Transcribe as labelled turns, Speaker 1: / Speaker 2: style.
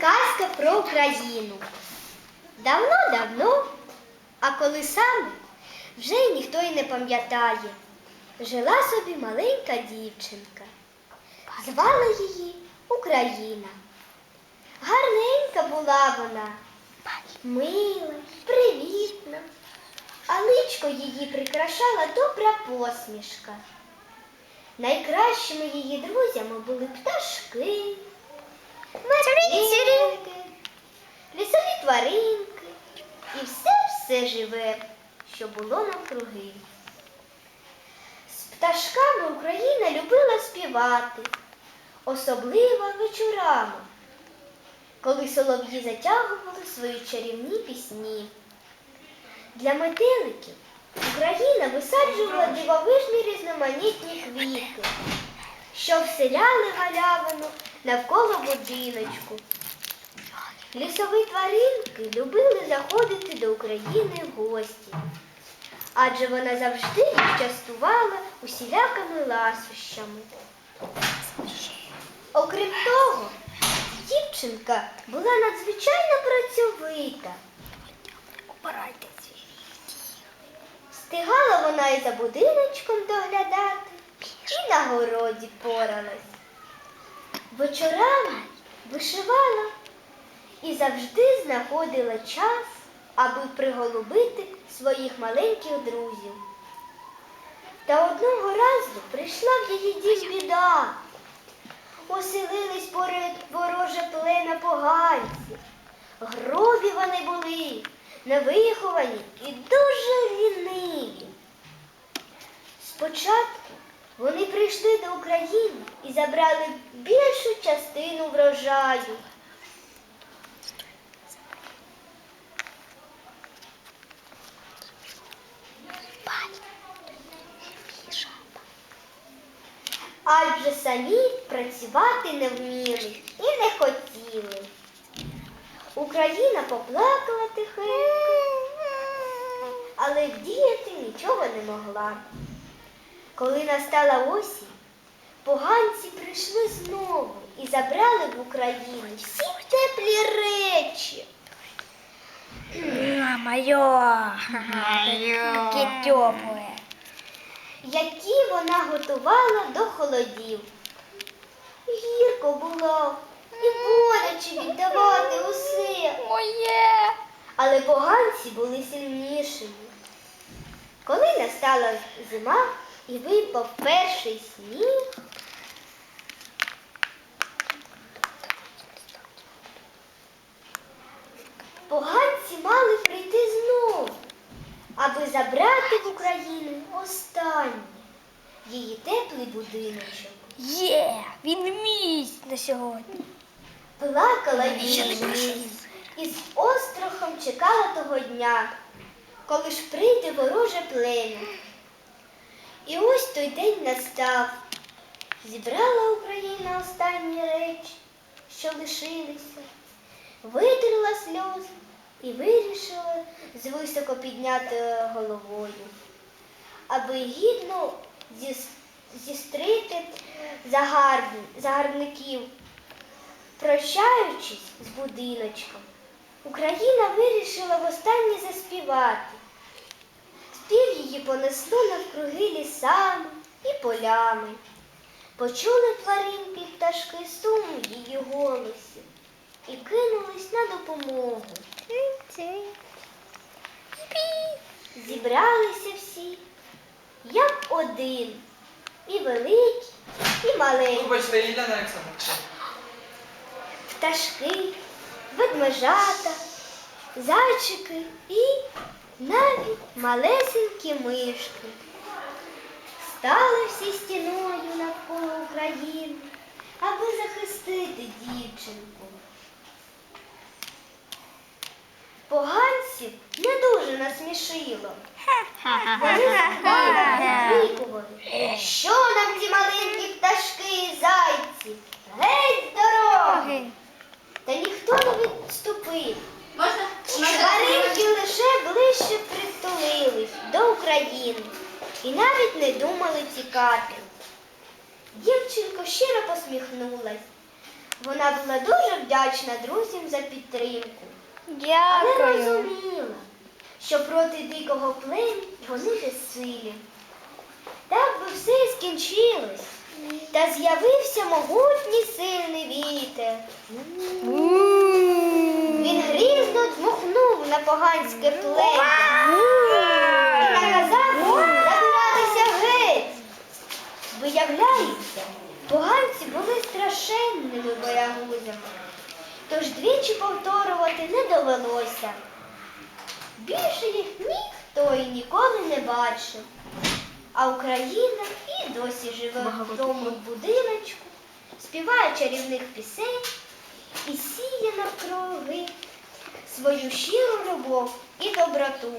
Speaker 1: казка про Україну. Давно-давно, а коли саме, вже ніхто й не пам'ятає. Жила собі маленька дівчинка. Звали її Україна. Гарненька була вона, мила, привітна, а личко її прикрашала добра посмішка. Найкращими її друзями були пташки, метелики, лісові тваринки і все-все живе, що було навкруги. З пташками Україна любила співати, особливо вечорами, коли солов'ї затягували свої чарівні пісні. Для метеликів Україна висаджувала дивовижні різноманітні квіти, що вселяли галявину навколо будиночку. Лісові тваринки любили заходити до України в гості, адже вона завжди їх частувала усілякими ласощами. Окрім того, дівчинка була надзвичайно працьовита. Стигала вона і за будиночком доглядати, і на городі поралась. Вечорами вишивала і завжди знаходила час, аби приголубити своїх маленьких друзів. Та одного разу прийшла в її дім біда. Оселились поряд вороже плена поганці. Грубі вони були, невиховані і дуже ліниві. Спочатку прийшли до України і забрали більшу частину врожаю. Адже самі працювати не вміли і не хотіли. Україна поплакала тихенько, але вдіяти нічого не могла. Коли настала осінь, поганці прийшли знову і забрали в Україну всі теплі речі.
Speaker 2: Моё. Таке тепле.
Speaker 1: які вона готувала до холодів. Гірко було і боляче віддавати усе,
Speaker 2: Моє.
Speaker 1: але поганці були сильнішими. Коли настала зима і випав перший сніг, поганці мали прийти знову, аби забрати в Україну останнє її теплий будиночок.
Speaker 2: Є, він мій на сьогодні.
Speaker 1: Плакала дівчинка і з острахом чекала того дня, коли ж прийде вороже плем'я. І ось той день настав. Зібрала Україна останні речі, що лишилися, витерла сльози і вирішила з високо піднятою головою, аби гідно зістрити загарбників. Прощаючись з будиночком, Україна вирішила востаннє заспівати. Спів її понесло навкруги лісами і полями. Почули тваринки й пташки сум в її голосі і кинулись на допомогу. Зібралися всі, як один, і великі, і маленькі.
Speaker 3: Вибачте, Ілляна Олександровна.
Speaker 1: пташки, ведмежата, зайчики і навіть малесенькі мишки. Стали всі стіною навколо України, аби захистити дівчинку. Поганців не дуже насмішило. Вони викували, що нам ці маленькі пташки і зайці? Геть з дороги! Та ніхто не відступив. Тваринки лише ближче притулились до України і навіть не думали тікати. Дівчинка щиро посміхнулась, Вона була дуже вдячна друзям за підтримку, але
Speaker 2: Дякую.
Speaker 1: розуміла, що проти дикого племені вони безсилі. Так би все скінчилось, та з'явився могутній сильний вітер. Він грізно дмухнув на поганське плем'я довелося. Більше їх ніхто і ніколи не бачив. А Україна і досі живе в тому будиночку, співає чарівних пісень і сіє навкруги свою щиру любов і доброту.